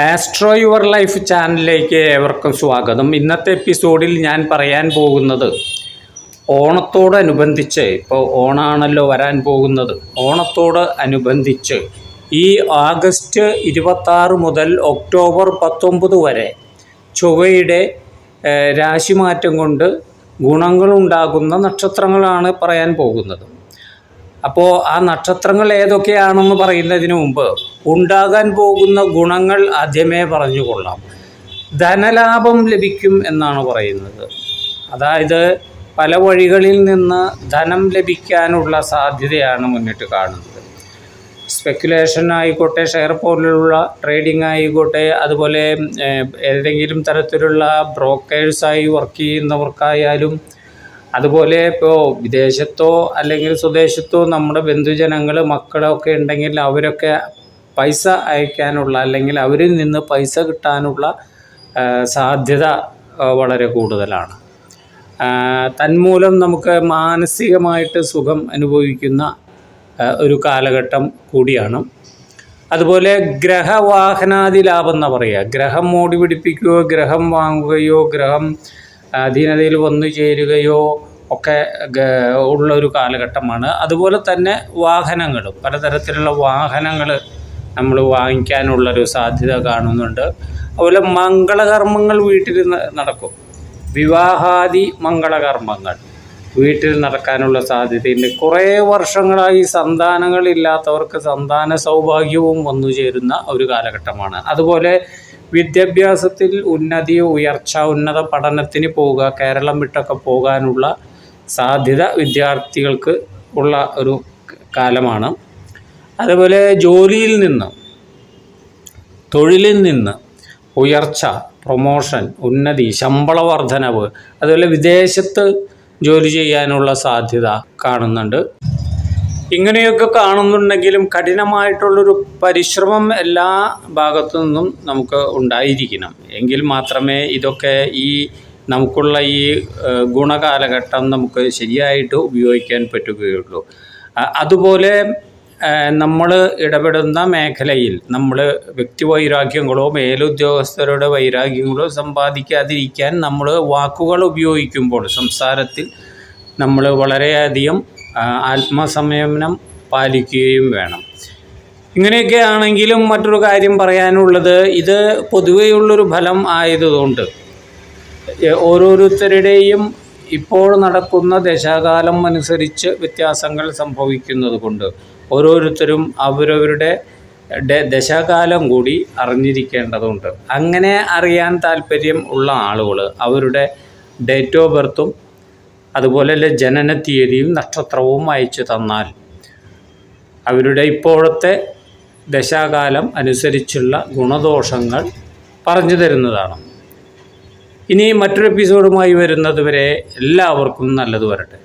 Astro your life ചാനലിലേക്ക് ഏവർക്കും സ്വാഗതം. ഇന്നത്തെ എപ്പിസോഡിൽ ഞാൻ പറയാൻ പോകുന്നത് ഓണത്തോടനുബന്ധിച്ച് ഇപ്പോൾ ഓണാണല്ലോ വരാൻ പോകുന്നത്. ഓണത്തോട് അനുബന്ധിച്ച് ഈ ആഗസ്റ്റ് ഇരുപത്താറ് മുതൽ ഒക്ടോബർ പത്തൊമ്പത് വരെ ചൊവ്വയുടെ രാശിമാറ്റം കൊണ്ട് ഗുണങ്ങളുണ്ടാകുന്ന നക്ഷത്രങ്ങളാണ് പറയാൻ പോകുന്നത്. അപ്പോൾ ആ നക്ഷത്രങ്ങൾ ഏതൊക്കെയാണെന്ന് പറയുന്നതിന് മുമ്പ് ഉണ്ടാകാൻ പോകുന്ന ഗുണങ്ങൾ ആദ്യമേ പറഞ്ഞുകൊള്ളാം ധനലാഭം ലഭിക്കും എന്നാണ് പറയുന്നത്. അതായത് പല വഴികളിൽ നിന്ന് ധനം ലഭിക്കാനുള്ള സാധ്യതയാണ് മുന്നിട്ട് കാണുന്നത്. സ്പെക്കുലേഷൻ ആയിക്കോട്ടെ ഷെയർ പോലുള്ള ട്രേഡിംഗ് ആയിക്കോട്ടെ അതുപോലെ ഏതെങ്കിലും തരത്തിലുള്ള ബ്രോക്കേഴ്സായി വർക്ക് ചെയ്യുന്നവർക്കായാലും അതുപോലെ ഇപ്പോൾ വിദേശത്തോ അല്ലെങ്കിൽ സ്വദേശത്തോ നമ്മുടെ ബന്ധുജനങ്ങൾ മക്കളൊക്കെ ഉണ്ടെങ്കിൽ അവരൊക്കെ പൈസ അയക്കാനുള്ള അല്ലെങ്കിൽ അവരിൽ നിന്ന് പൈസ കിട്ടാനുള്ള സാധ്യത വളരെ കൂടുതലാണ്. തന്മൂലം നമുക്ക് മാനസികമായിട്ട് സുഖം അനുഭവിക്കുന്ന ഒരു കാലഘട്ടം കൂടിയാണ്. അതുപോലെ ഗ്രഹവാഹനാദി ലാഭം എന്ന് പറയുക. ഗ്രഹം മോടി പിടിപ്പിക്കുകയോ ഗ്രഹം വാങ്ങുകയോ ഗ്രഹം അധീനതയിൽ വന്നു ചേരുകയോ ഒക്കെ ഉള്ള ഒരു കാലഘട്ടമാണ്. അതുപോലെ തന്നെ വാഹനങ്ങളും. പലതരത്തിലുള്ള വാഹനങ്ങൾ നമ്മൾ വാങ്ങിക്കാനുള്ളൊരു സാധ്യത കാണുന്നുണ്ട്. അതുപോലെ മംഗളകർമ്മങ്ങൾ വീട്ടിൽ നടക്കും. വിവാഹാദി മംഗളകർമ്മങ്ങൾ വീട്ടിൽ നടക്കാനുള്ള സാധ്യതയുണ്ട്. കുറേ വർഷങ്ങളായി സന്താനങ്ങളില്ലാത്തവർക്ക് സന്താന സൗഭാഗ്യവും വന്നു ചേരുന്ന ഒരു കാലഘട്ടമാണ്. അതുപോലെ വിദ്യാഭ്യാസത്തിൽ ഉന്നതി ഉയർച്ച ഉന്നത പഠനത്തിന് പോവുക കേരളം വിട്ടൊക്കെ പോകാനുള്ള സാധ്യത വിദ്യാർത്ഥികൾക്ക് ഉള്ള ഒരു കാലമാണ്. അതുപോലെ ജോലിയിൽ നിന്ന് തൊഴിലിൽ നിന്ന് ഉയർച്ച പ്രൊമോഷൻ ഉന്നതി ശമ്പള വർധനവ് അതുപോലെ വിദേശത്ത് ജോലി ചെയ്യാനുള്ള സാധ്യത കാണുന്നുണ്ട്. ഇങ്ങനെയൊക്കെ കാണുന്നുണ്ടെങ്കിലും കഠിനമായിട്ടുള്ളൊരു പരിശ്രമം എല്ലാ ഭാഗത്തു നിന്നും നമുക്ക് ഉണ്ടായിരിക്കണം. എങ്കിൽ മാത്രമേ ഇതൊക്കെ ഈ നമുക്കുള്ള ഈ ഗുണകാലഘട്ടം നമുക്ക് ശരിയായിട്ട് ഉപയോഗിക്കാൻ പറ്റുകയുള്ളൂ. അതുപോലെ നമ്മൾ ഇടപെടുന്ന മേഖലയിൽ നമ്മൾ വ്യക്തി വൈരാഗ്യങ്ങളോ മേലുദ്യോഗസ്ഥരുടെ വൈരാഗ്യങ്ങളോ സമ്പാദിക്കാതിരിക്കാൻ നമ്മൾ വാക്കുകൾ ഉപയോഗിക്കുമ്പോൾ സംസാരത്തിൽ നമ്മൾ വളരെയധികം ആത്മസംയമനം പാലിക്കുകയും വേണം. ഇങ്ങനെയൊക്കെ ആണെങ്കിലും മറ്റൊരു കാര്യം പറയാനുള്ളത് ഇത് പൊതുവെയുള്ളൊരു ഫലം ആയതുകൊണ്ട് ഓരോരുത്തരുടെയും ഇപ്പോൾ നടക്കുന്ന ദശാകാലം അനുസരിച്ച് വ്യത്യാസങ്ങൾ സംഭവിക്കുന്നത് കൊണ്ട് ഓരോരുത്തരും അവരവരുടെ ദശാകാലം കൂടി അറിഞ്ഞിരിക്കേണ്ടതുണ്ട്. അങ്ങനെ അറിയാൻ താല്പര്യം ഉള്ള ആളുകൾ അവരുടെ ഡേറ്റ് ഓഫ് ബർത്തും അതുപോലെ ജനന തീയതിയും നക്ഷത്രവും അയച്ചു തന്നാൽ അവരുടെ ഇപ്പോഴത്തെ ദശാകാലം അനുസരിച്ചുള്ള ഗുണദോഷങ്ങൾ പറഞ്ഞു തരുന്നതാണ്. ഇനി മറ്റൊരു എപ്പിസോഡുമായി വരുന്നതുവരെ എല്ലാവർക്കും നല്ലത് വരട്ടെ.